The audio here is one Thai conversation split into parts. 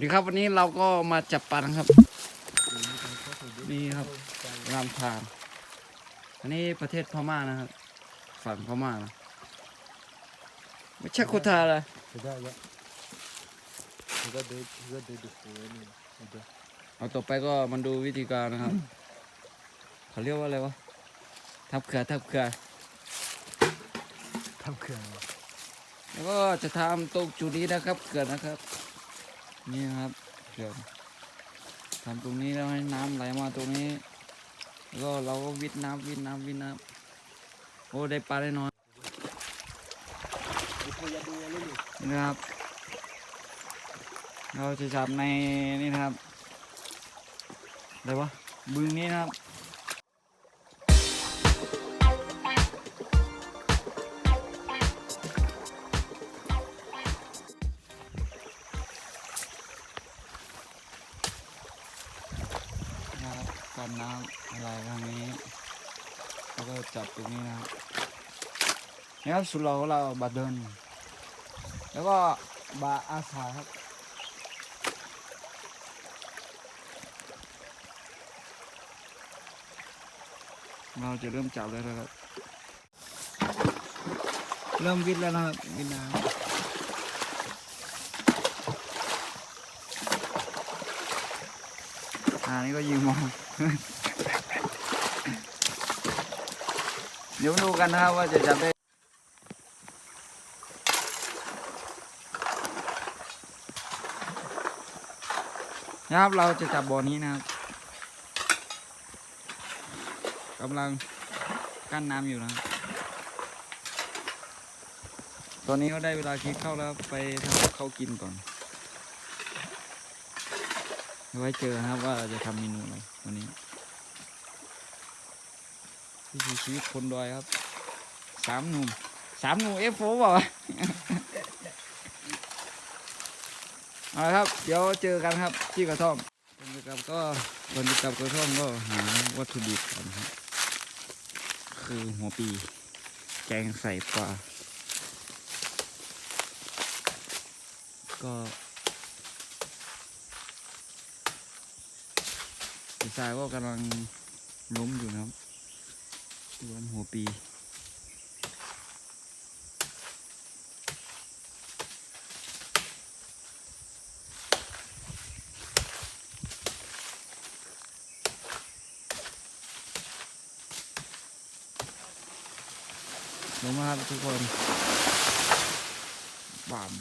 ดีครับวันนี้เราก็มาจับปลานะครับ นี่ครับลำพานอันนี้ประเทศพม่านะครับ ฝั่งพม่านะไม่ใช่โคทาเลย Sudah ya. Sudah deh, sudah deh di sini. Udah. เอาต่อไปก็มันดูวิธีการนะครับ เขาเรียกว่าอะไรวะ ทับเขือทับเขือ Tam keren. แล้วก็จะทำตรงจุดนี้นะครับ เขื่อนนะครับ นี่นะครับเขื่อนทำตรงนี้แล้วให้น้ำไหลมาตรงนี้ก็เราก็วิดน้ำวิดน้ำวิดน้ำโอ้ได้ปลาได้น้อยนี่นะครับ เราจะจับในนี่นะครับอะไรวะบึงนี้นะครับ แล้วก็จับตรงนี้นะครับนี่ครับสุดเราของเราบาเดิน แล้วก็บาอาสาครับเราจะเริ่มจับแล้วนะครับ เริ่มวิดแล้วนะครับวิดน้ำอ่านี่ก็ยิงมอง เดี๋ยวดูกันนะครับว่าจะจับได้นะครับเราจะจับบ่อนี้นะครับกำลังกั้นน้ำอยู่นะครับตอนนี้ก็ได้เวลาคิดเข้าแล้วไปทำกับข้ากินก่อน ไว้เจอนะครับว่าจะทำเมนูอะไรวันนี้ วิถีชีวิตคนดอยครับสามหนุ่มสามหนุ่มเอฟโฟบอกว่าวะเอาละครับ เดี๋ยวเจอกันครับที่กระท่อมก่อนจะกลับก็ก่อนจะกลับกระท่อมก็หาวัตถุดิบก่อนครับคือหัวปี แกงใส่ปลาก็ดีไซน์ก็กำลังล้มอยู่นะครับ รวมหัวปีลงมาครับทุกคนบาม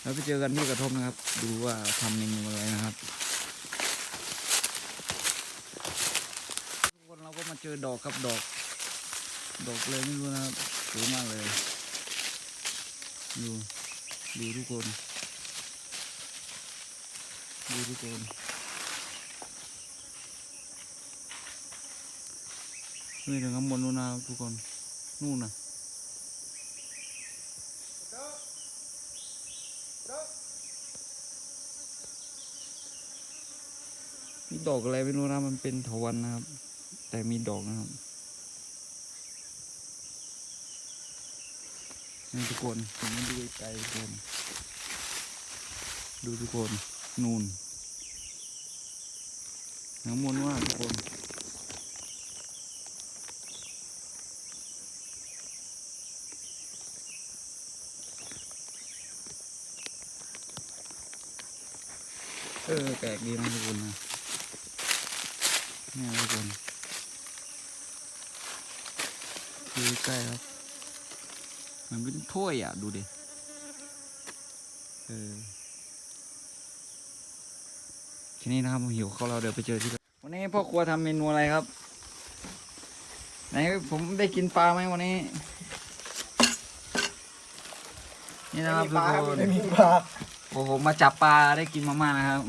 แล้วไปเจอกันที่กระทบนะครับ ดูว่าทำเมนูอะไรนะครับ ทุกคน เจอดอกครับดอก ดอกเลยไม่รู้นะครับสวยมากเลยดูดูทุกคน ดูทุกคนนี่ถึงข้างบนนู้นนะทุกคนนู่นนะมีดอกอะไรไม่รู้นะมันเป็นถาวันนะครับ แต่มีดอกนะครับนี่ทุกคนผมมาดูไกลทุกคน ดูทุกคน นู่นข้างบนว่าทุกคนเออแปลกดีนะทุกคนนะนี่ทุกคน ดูใกล้ครับเหมือนเป็นถ้วยอะ ดูดิ เออทีนี้นะครับผมหิวข้าวเราเดี๋ยวไปเจอที่ร้านวันนี้พ่อครัวทำเมนูอะไรครับ ไหนผมได้กินปลาไหมวันนี้ นี่นะครับทุกคนไม่มีปลาโอ้โหมาจับปลาได้กินมาม่านะครับ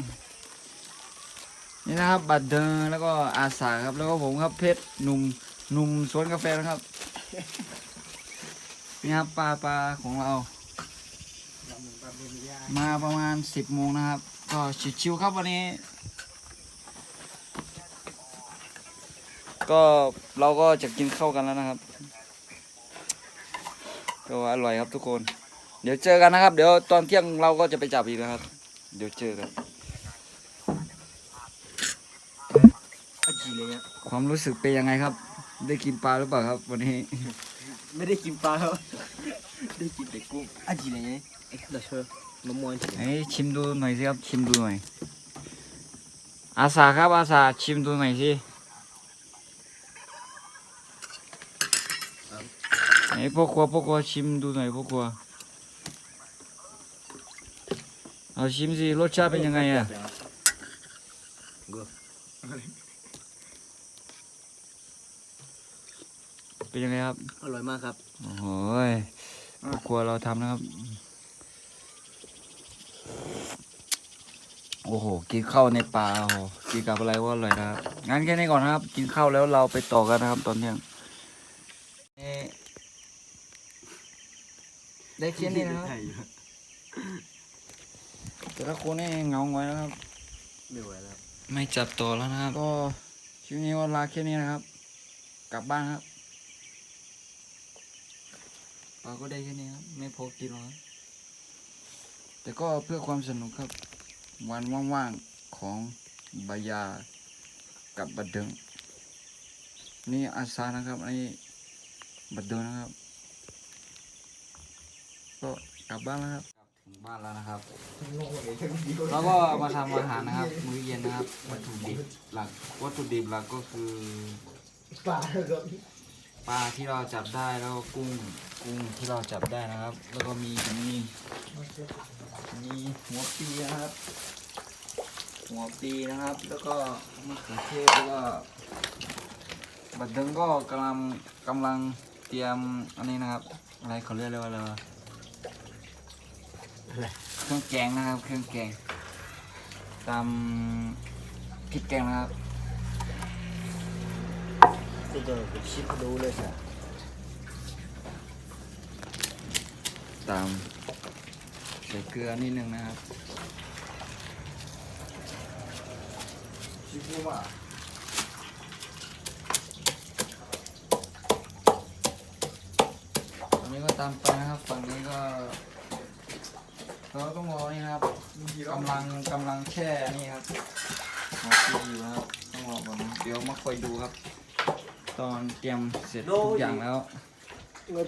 นี่นะครับบัตรเดินแล้วก็อาสาครับแล้วก็ผมครับเพชรหนุ่ม หนุ่มสวนกาแฟนะครับ นี่ครับปลาปลาของเรา มาประมาณสิบโมงนะครับ ก็ชิวๆครับวันนี้ ก็เราก็จะกินข้าวกันแล้วนะครับ ก็อร่อยครับทุกคน เดี๋ยวเจอกันนะครับ เดี๋ยวตอนเที่ยงเราก็จะไปจับอีกนะครับ เดี๋ยวเจอกันความรู้สึกเป็นยังไงครับ ได้กินปลาหรือเปล่าครับ วันนี้ ไม่ได้กินปลาครับได้กินแต่กุ้งอาจีเลยเนี่ยไอ้เดี๋ยวเชื่อมะม่วงจีไอ้ชิมดูหน่อยสิครับ ชิมดูหน่อย อาสาครับอาสาชิมดูหน่อยสิไอ้พวกครัวพวกครัวชิมดูหน่อยพวกครัวเอาชิมสิรสชาติเป็นยังไงอะ เป็นยังไงครับ อร่อยมากครับ โอ้โหยพวกครัวเราทำนะครับ โอ้โห กินข้าวในป่าโอ้โหกินกับอะไรว่าอร่อยนะครับ งั้นแค่นี้ก่อนนะครับ กินข้าวแล้วเราไปต่อกันนะครับ ตอนเที่ยงเอ่อได้แค่นี้นะครับแต่ละคนนี่เหงาหงอยนะครับ ไม่ไหวแล้ว ไม่จับต่อแล้วนะครับ ก็คลิปนี้ว่าลาแค่นี้นะครับ กลับบ้านครับ ปลาก็ได้แค่นี้ครับ ไม่พอกินหรอกครับแต่ก็เพื่อความสนุกครับ วันว่างๆของบายากับบัดเดิงนี่อาซานะครับอันนี้บัดเดิงนะครับ ก็กลับบ้านแล้วครับถึงบ้านแล้วนะครับ แล้วก็มาทำอาหารนะครับ มื้อเย็นนะครับ วัตถุดิบหลักวัตถุดิบหลักก็คือปลาครับปลาที่เราจับได้แล้วก็กุ้ง กุ้งที่เราจับได้นะครับ แล้วก็มีมีมีหัวปีนะครับ หัวปีนะครับ แล้วก็มะเขือเทศแล้วก็บัดเดิงก็กำลังกำลังเตรียมอันนี้นะครับ อะไรเขาเรียกว่าอะไรเครื่องแกงนะครับ เครื่องแกงตำพริกแกงนะครับจะเดินไปชิมดูเลยสิ ตามใส่เกลือนิดนึงนะครับชิฟูมะตอนนี้ก็ตามไปนะครับ ฝั่งนี้ก็เราต้องรอนี่นะครับกำลังกำลังแช่นี่ครับหอปีอยู่นะครับต้องรอก่อนนะเดี๋ยวมาคอยดูครับ ตอนเตรียมเสร็จทุกอย่างแล้ว我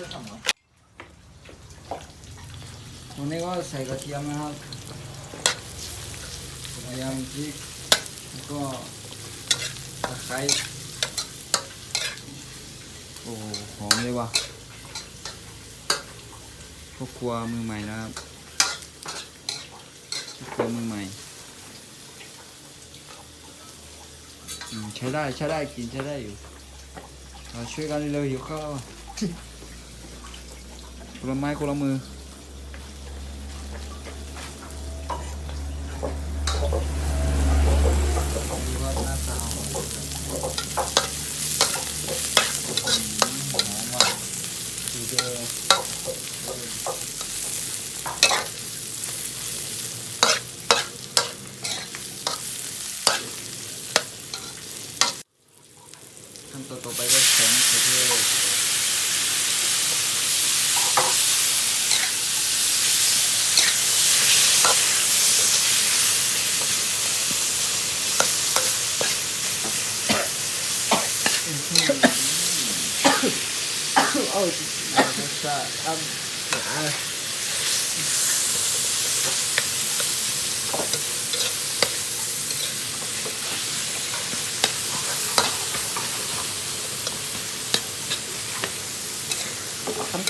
ซื้อขวหมูตรนี้ก็ใส่กระเทียมนะครับกระเทียมพริกแล้วก็ตะไคร้โอ้หอมเลยว่ะพวกครัวมือใหม่นะครับครัวมือใหม่ใช้ได้ใช้ได้กินใช้ได้อยู่ ช่วยกันเร็วหิวข้าว คนละไม้คนละมือ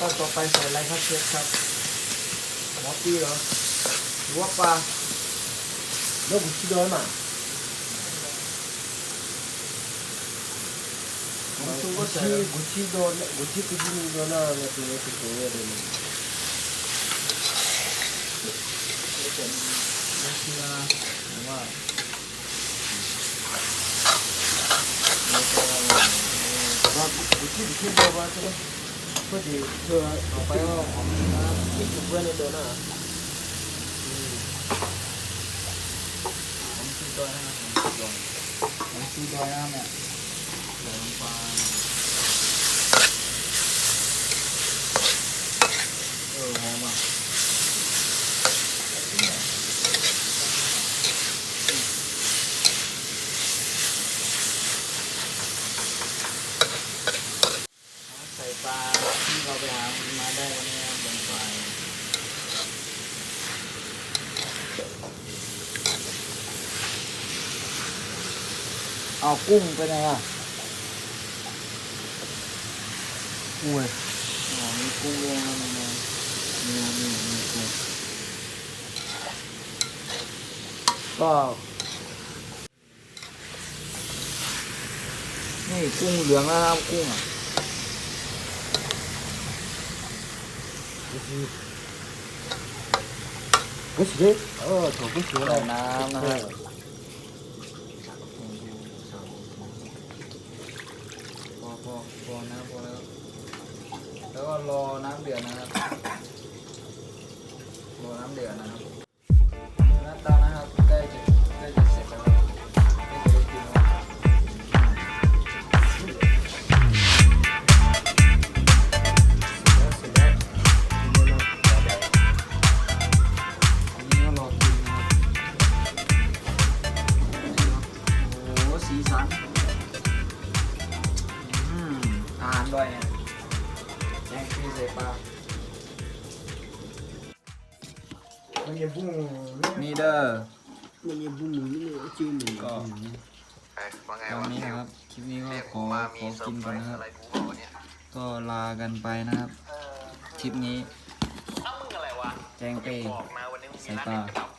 ขั้นต่อไปใส่อะไรครับเชฟครับหมอตีเหรอหรือว่าปลาแล้วผมคิดด้วยมากุชิกุชิโดนกุชิกุชิโดนอะไรตัวนี้ตัวนี้เดี๋ยวนี้รัสเซียหรือว่าว่ากุชิกุชิโดนว่าใช่ไหม พอดีเพื่อเอาไปเอาของนะที่เพื่อนในตัวน่ะผมซีดอยนะครับผมลงผมซีดอยนะเนี่ยใส่ลงไปเออหอมอะใส่ปลา ที่เราไปหามาได้วันนี้บนไฟเอากุ้งไปไหนอะอุ้ยอ๋อมีกุ้งเลี้วยนะมันี่ยมีมีกุ้งก็นี่กุ้งเหลืองนะครับกุ้งอะ กุ้งสิเออถูกกุ้งสิใส่เลยน้ำนะครับพอพอพอนะพอแล้วแล้วก็รอน้ำเดือดนะครับรอน้ำเดือดนะครับหน้าตานะครับใกล้จะใกล้จะ ด้วยเนี่ยแกงขี้ใส่ปามันยังบุ้งนี่เด้อมันยังบุ้งนี่ชื่อหนึ่งก็ว่าไงตอนนี้นะครับ คลิปนี้ก็ขอขอกินก่อนนะครับ ก็ลากันไปนะครับ คลิปนี้เอ้งไรวะแจ้งเป้บอกนะวันนี้มึงมีนัดสายตาก